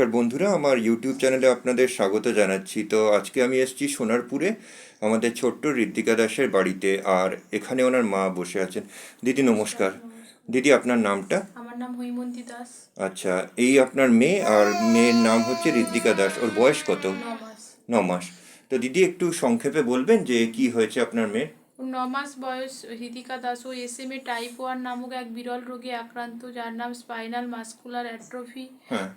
নমস্কার বন্ধুরা আমার ইউটিউব চ্যানেলে আপনাদের স্বাগত জানাচ্ছি। তো আজকে আমি এসেছি সোনারপুরে আমাদের ছোট্ট ঋদ্বিকা দাসের বাড়িতে আর এখানে ওনার মা বসে আছেন। দিদি নমস্কার। দিদি আপনার নামটা? আমার নাম হৈমন্তী দাস। আচ্ছা এই আপনার মেয়ে আর মেয়ের নাম হচ্ছে ঋদ্বিকা দাস। ওর বয়স কত? ন মাস। তো দিদি একটু সংক্ষেপে বলবেন যে কি হয়েছে আপনার মেয়ের? ন মাস বয়স হৃদিকা দাস ও S M A type one নামক এক বিরল রোগে আক্রান্ত যার নাম স্পাইনাল মাস্কুলার অ্যাট্রফি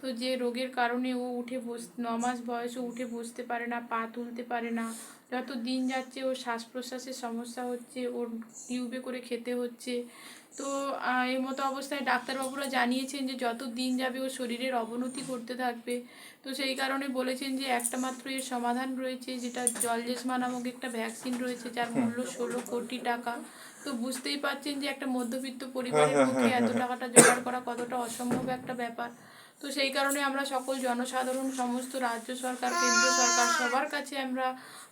তো যে রোগের কারণে ও উঠে বস ন মাস বয়সে উঠে বসতে পারে না পা তুলতে পারে না। যত দিন যাচ্ছে ও শ্বাস প্রশ্বাসের সমস্যা হচ্ছে ওর টিউবে করে খেতে হচ্ছে। তো এই মতো অবস্থায় ডাক্তারবাবুরা জানিয়েছেন যে যত দিন যাবে ওর শরীরের অবনতি করতে থাকবে। তো সেই কারণে বলেছেন যে একটা মাত্র এর সমাধান রয়েছে যেটা জলজেসমা নামক একটা ভ্যাকসিন রয়েছে যার মূল্য ষোলো কোটি টাকা। তো বুঝতেই পারছেন যে একটা মধ্যবিত্ত পরিবারের হ্যাঁ, পক্ষে হ্যাঁ, এত হ্যাঁ। টাকাটা জোগাড় করা কতটা অসম্ভব একটা ব্যাপার। তো সেই কারণে আমরা সকল জনসাধারণ সমস্ত রাজ্য সরকার কেন্দ্র সরকার সবার কাছে আমরা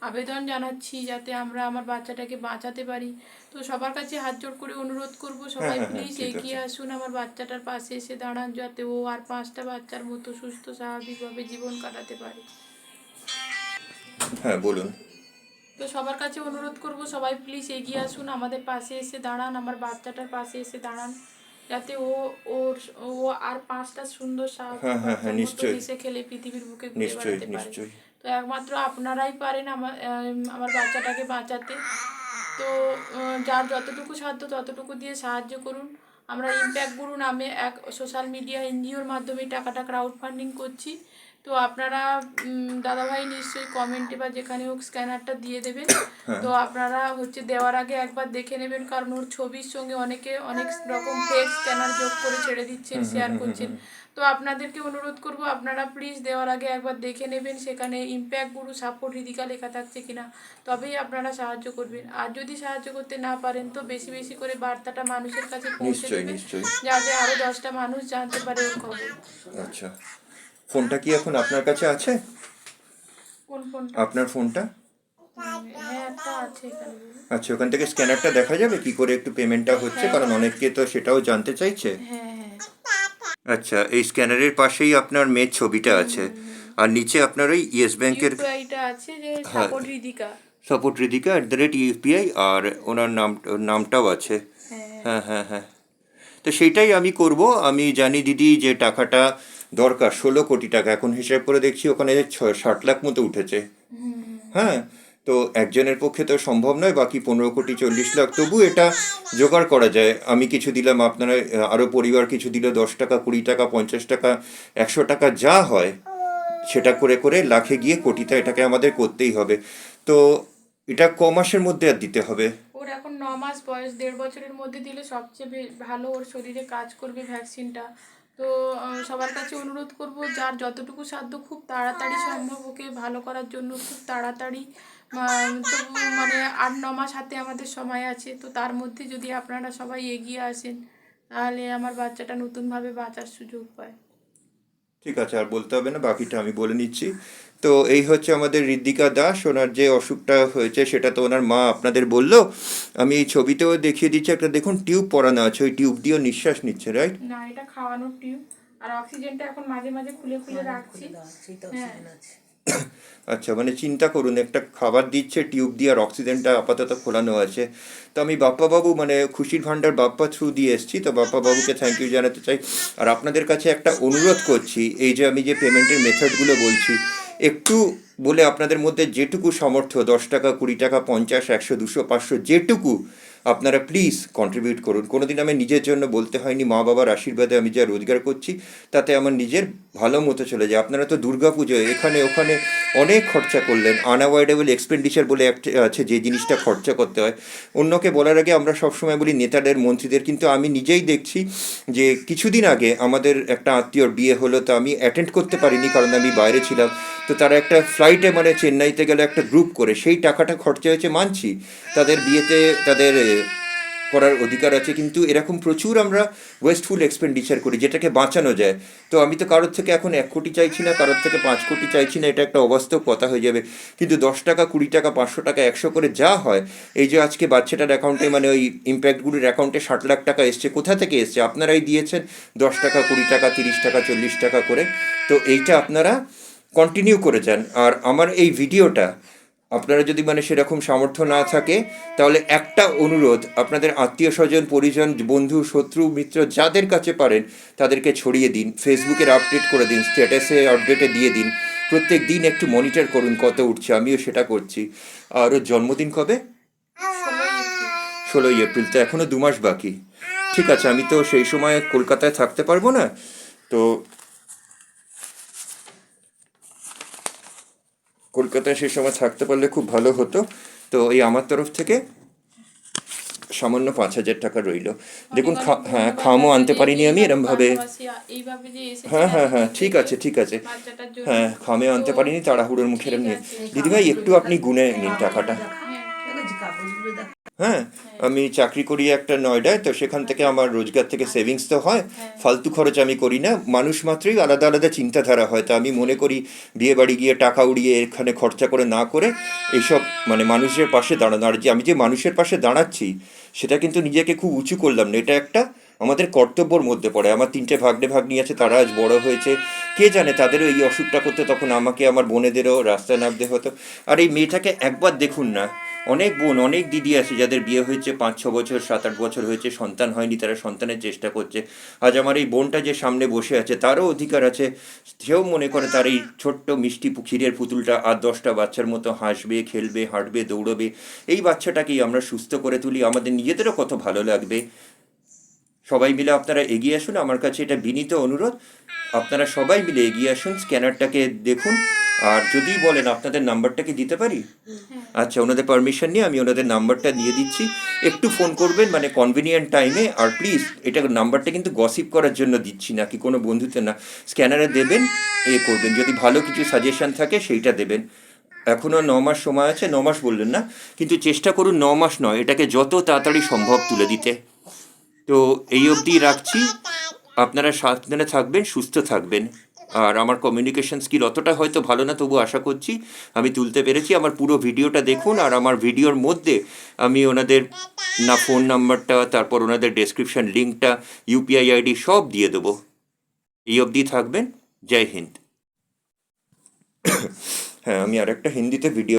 আবেদন জানাচ্ছি যাতে আমরা আমার বাচ্চাটাকে বাঁচাতে পারি। তো সবার কাছে হাত জোড় করে অনুরোধ করব সবাই হ্যাঁ, হ্যাঁ, প্লিজ এগিয়ে আসুন আমার বাচ্চাটার পাশে এসে দাঁড়ান যাতে ও আর পাঁচটা বাচ্চার মতো সুস্থ স্বাভাবিকভাবে জীবন কাটাতে পারে। হ্যাঁ বলুন। তো সবার কাছে অনুরোধ করব সবাই প্লিজ এগিয়ে আসুন আমাদের পাশে এসে দাঁড়ান আমার বাচ্চাটার পাশে এসে দাঁড়ান। যাতে ও ওর ও আর পাঁচটা সুন্দর হ্যাঁ, হ্যাঁ, হ্যাঁ, নিশ্চয়ই। খেলে পৃথিবীর বুকে নিশ্চয়ই পারে। নিশ্চয়ই। তো একমাত্র আপনারাই পারেন আমার আমার বাচ্চাটাকে বাঁচাতে। তো যার যতটুকু সাধ্য ততটুকু দিয়ে সাহায্য করুন। আমরা ইম্প্যাক্ট গুরু নামে এক সোশ্যাল মিডিয়া এনজিওর মাধ্যমে টাকাটা ক্রাউড ফান্ডিং করছি। তো আপনারা দাদাভাই নিশ্চয়ই কমেন্টে বা যেখানে হোক স্ক্যানারটা দিয়ে দেবেন। তো আপনারা হচ্ছে দেওয়ার আগে একবার দেখে নেবেন কারণ ওর ছবির সঙ্গে অনেকে অনেক রকম ফেক স্ক্যানার যোগ করে ছেড়ে দিচ্ছেন শেয়ার করছেন। তো আপনাদেরকে অনুরোধ করব আপনারা প্লিজ দেওয়ার আগে একবার দেখে নেবেন সেখানে ইম্প্যাক্ট গুরু সাপোর্ট হৃদিকা লেখা থাকছে কিনা তবেই আপনারা সাহায্য করবেন। আর যদি সাহায্য করতে না পারেন তো বেশি বেশি করে বার্তাটা মানুষের কাছে পৌঁছে দেবেন যাতে আরও দশটা মানুষ জানতে পারে ওর খবর। আচ্ছা। ফোনটা কি এখন আপনার কাছে আছে? কোন আপনার ফোনটা? হ্যাঁ আচ্ছা ওখান থেকে স্ক্যানারটা দেখা যাবে? কি করে একটু পেমেন্টটা হচ্ছে? কারণ অনেকে তো সেটাও জানতে চাইছে। হ্যাঁ হ্যাঁ। আচ্ছা এই স্ক্যানারের পাশেই আপনার মেয়ের ছবিটা আছে। আর নিচে আপনার ওই ইয়েস ব্যাংকের হ্যাঁ। Support Ridhika. At the rate UPI আর ওনার নাম নামটাও আছে। হ্যাঁ। হ্যাঁ হ্যাঁ হ্যাঁ। তো সেইটাই আমি করব। আমি জানি দিদি যে টাকাটা দরকার ষোলো কোটি টাকা। এখন হিসাব করে দেখছি ওখানে ছ- ষাট লাখ মতো উঠেছে। হ্যাঁ তো একজনের পক্ষে তো সম্ভব নয় বাকি পনেরো কোটি চল্লিশ লাখ তবু এটা জোগাড় করা যায়। আমি কিছু দিলাম আপনারা আরও পরিবার কিছু দিল দশ টাকা কুড়ি টাকা পঞ্চাশ টাকা একশো টাকা যা হয় সেটা করে করে লাখে গিয়ে কোটিতে এটাকে আমাদের করতেই হবে। তো এটা ক মাসের মধ্যে আর দিতে হবে? ওর এখন ন মাস বয়স দেড় বছরের মধ্যে দিলে সবচেয়ে ভালো ওর শরীরে কাজ করবে ভ্যাকসিনটা। তো সবার কাছে অনুরোধ করব, যার যতটুকু সাধ্য খুব তাড়াতাড়ি সম্ভব ওকে ভালো করার জন্য, খুব তাড়াতাড়ি তবু মানে আট, ন মাস হাতে আমাদের সময় আছে, তো তার মধ্যে যদি আপনারা সবাই এগিয়ে আসেন, তাহলে আমার বাচ্চাটা নতুনভাবে বাঁচার সুযোগ পায়। ঠিক আছে আর বলতে হবে না বাকিটা আমি বলে নিচ্ছি। তো এই হচ্ছে আমাদের ঋদ্বিকা দাস ওনার যে অসুখটা হয়েছে সেটা তো ওনার মা আপনাদের বলল। আমি এই ছবিতেও দেখিয়ে দিচ্ছি একটা দেখুন টিউব পরানো আছে ওই টিউব দিয়েও নিঃশ্বাস নিচ্ছে রাইট না এটা খাওয়ানোর টিউব আর অক্সিজেনটা এখন মাঝে মাঝে খুলে খুলে রাখছি। হ্যাঁ। আচ্ছা মানে চিন্তা করুন, একটা খাবার দিচ্ছে, টিউব দিয়ে আর অক্সিজেনটা আপাতত খোলানো আছে। তো আমি বাপ্পাবাবু মানে খুশির ভাণ্ডার বাপ্পা থ্রু দিয়ে এসেছি, তো বাপ্পাবাবুকে থ্যাংক ইউ জানাতে চাই। আর আপনাদের কাছে একটা অনুরোধ করছি, এই যে আমি যে পেমেন্টের মেথডগুলো বলছি, একটু বলে আপনাদের মধ্যে যেটুকু সামর্থ্য, দশ টাকা, কুড়ি টাকা, পঞ্চাশ, একশো, দুশো, পাঁচশো, যেটুকু আপনারা প্লিজ কন্ট্রিবিউট করুন। কোনোদিন আমি নিজের জন্য বলতে হয়নি, মা বাবার আশীর্বাদে আমি যা রোজগার করছি, তাতে আমার নিজের ভালো মতো চলে যায়। আপনারা তো দুর্গা পুজোয় এখানে ওখানে অনেক খরচা করলেন। আনঅ্যাভয়েডেবল এক্সপেন্ডিচার বলে একটা আছে, যে জিনিসটা খরচা করতে হয়। অন্যকে বলার আগে আমরা সবসময় বলি নেতাদের, মন্ত্রীদের, কিন্তু আমি নিজেই দেখছি যে কিছুদিন আগে আমাদের একটা আত্মীয়র বিয়ে হলো, তো আমি অ্যাটেন্ড করতে পারিনি কারণ আমি বাইরে ছিলাম। তো তারা একটা ফ্লাইটে মানে চেন্নাইতে গেলে একটা গ্রুপ করে, সেই টাকাটা খরচা হয়েছে মানছি। তাদের বিয়েতে তাদের করার অধিকার আছে, কিন্তু এরকম প্রচুর আমরা ওয়েস্টফুল এক্সপেন্ডিচার করি, যেটাকে বাঁচানো যায়। তো আমি তো কারোর থেকে এখন এক কোটি চাইছি না, কারোর থেকে পাঁচ কোটি চাইছি না, এটা একটা অবাস্তব কথা হয়ে যাবে। কিন্তু দশ টাকা, কুড়ি টাকা, পাঁচশো টাকা, একশো করে যা হয়, এই যে আজকে বাচ্চাটার অ্যাকাউন্টে মানে ওই ইম্প্যাক্টগুলির অ্যাকাউন্টে ষাট লাখ টাকা এসছে, কোথা থেকে এসছে? আপনারাই দিয়েছেন দশ টাকা, কুড়ি টাকা, তিরিশ টাকা, চল্লিশ টাকা করে। তো এইটা আপনারা কন্টিনিউ করে যান। আর আমার এই ভিডিওটা, আপনারা যদি মানে সেরকম সামর্থ্য না থাকে, তাহলে একটা অনুরোধ, আপনাদের আত্মীয় স্বজন পরিজন, বন্ধু, শত্রু, মিত্র যাদের কাছে পারেন, তাদেরকে ছড়িয়ে দিন ফেসবুকের আপডেট করে দিন স্ট্যাটাসে আপডেটে দিয়ে দিন, প্রত্যেক দিন একটু মনিটর করুন কত উঠছে, আমিও সেটা করছি। আর ওর জন্মদিন কবে? ষোলোই এপ্রিল, তো এখনও দু মাস বাকি। ঠিক আছে, আমি তো সেই সময় কলকাতায় থাকতে পারব না, তো কলকাতায় সেই সময় থাকতে পারলে খুব ভালো হতো। তো এই আমার তরফ থেকে সামান্য পাঁচ হাজার টাকা রইল। দেখুন হ্যাঁ খামও আনতে পারিনি আমি এরমভাবে হ্যাঁ হ্যাঁ হ্যাঁ ঠিক আছে ঠিক আছে। হ্যাঁ খামে আনতে পারিনি তাড়াহুড়োর মুখে এরম নিয়ে দিদিভাই একটু আপনি গুনে নিন টাকাটা। হ্যাঁ আমি চাকরি করি একটা নয়ডায় তো সেখান থেকে আমার রোজগার থেকে সেভিংস তো হয়। ফালতু খরচ আমি করি না মানুষ মাত্রই আলাদা আলাদা চিন্তাধারা হয়। তো আমি মনে করি বিয়ে বাড়ি গিয়ে টাকা উড়িয়ে এখানে খরচা করে না করে এইসব মানে মানুষের পাশে দাঁড়ানো। আর যে আমি যে মানুষের পাশে দাঁড়াচ্ছি সেটা কিন্তু নিজেকে খুব উঁচু করলাম না। এটা একটা আমাদের কর্তব্যর মধ্যে পড়ে। আমার তিনটে ভাগ্নে ভাগ্নি আছে তারা আজ বড় হয়েছে। কে জানে তাদেরও এই অসুখটা করতে তখন আমাকে আমার বোনেদেরও রাস্তায় নামতে হতো। আর এই মেয়েটাকে একবার দেখুন না অনেক বোন, অনেক দিদি আছে যাদের বিয়ে হয়েছে পাঁচ, ছ বছর, সাত, আট বছর হয়েছে, সন্তান হয়নি, তারা সন্তানের চেষ্টা করছে। আজ আমার এই বোনটা যে সামনে বসে আছে, তারও অধিকার আছে। সেও মনে করে তার এই ছোট্ট মিষ্টি পু- ক্ষীরের পুতুলটা আর দশটা বাচ্চার মতো হাসবে, খেলবে, হাঁটবে, দৌড়বে। এই বাচ্চাটাকেই আমরা সুস্থ করে তুলি, আমাদের নিজেদেরও কত ভালো লাগবে। সবাই মিলে আপনারা এগিয়ে আসুন, আমার কাছে এটা বিনীত অনুরোধ। আপনারা সবাই মিলে এগিয়ে আসুন, স্ক্যানারটাকে দেখুন। আর যদি বলেন আপনাদের নাম্বারটা কি দিতে পারি? আচ্ছা ওনাদের পারমিশন নিয়ে আমি ওনাদের নাম্বারটা দিয়ে দিচ্ছি। একটু ফোন করবেন মানে কনভিনিয়েন্ট টাইমে আর প্লিজ এটা নাম্বারটা কিন্তু গসিপ করার জন্য দিচ্ছি না কি কোনো বন্ধুতে না। স্ক্যানারে দেবেন এ করবেন। যদি ভালো কিছু সাজেশন থাকে সেইটা দেবেন। এখনও ন মাস সময় আছে ন মাস বললেন না কিন্তু চেষ্টা করুন ন মাস নয় এটাকে যত তাড়াতাড়ি সম্ভব তুলে দিতে। তো এই অবধি রাখছি। আপনারা সাবধানে থাকবেন সুস্থ থাকবেন। আর আমার কমিউনিকেশন স্কিল অতটা হয়তো ভালো না তবু আশা করছি আমি তুলতে পেরেছি। আমার পুরো ভিডিওটা দেখুন, আর আমার ভিডিওর মধ্যে আমি ওনাদের না ফোন নাম্বারটা তারপর ওনাদের ডেসক্রিপশন লিঙ্কটা ইউপিআই আইডি সব দিয়ে দেবো। এই অবধি থাকবেন। জয় হিন্দ। হ্যাঁ আমি আরেকটা হিন্দিতে ভিডিও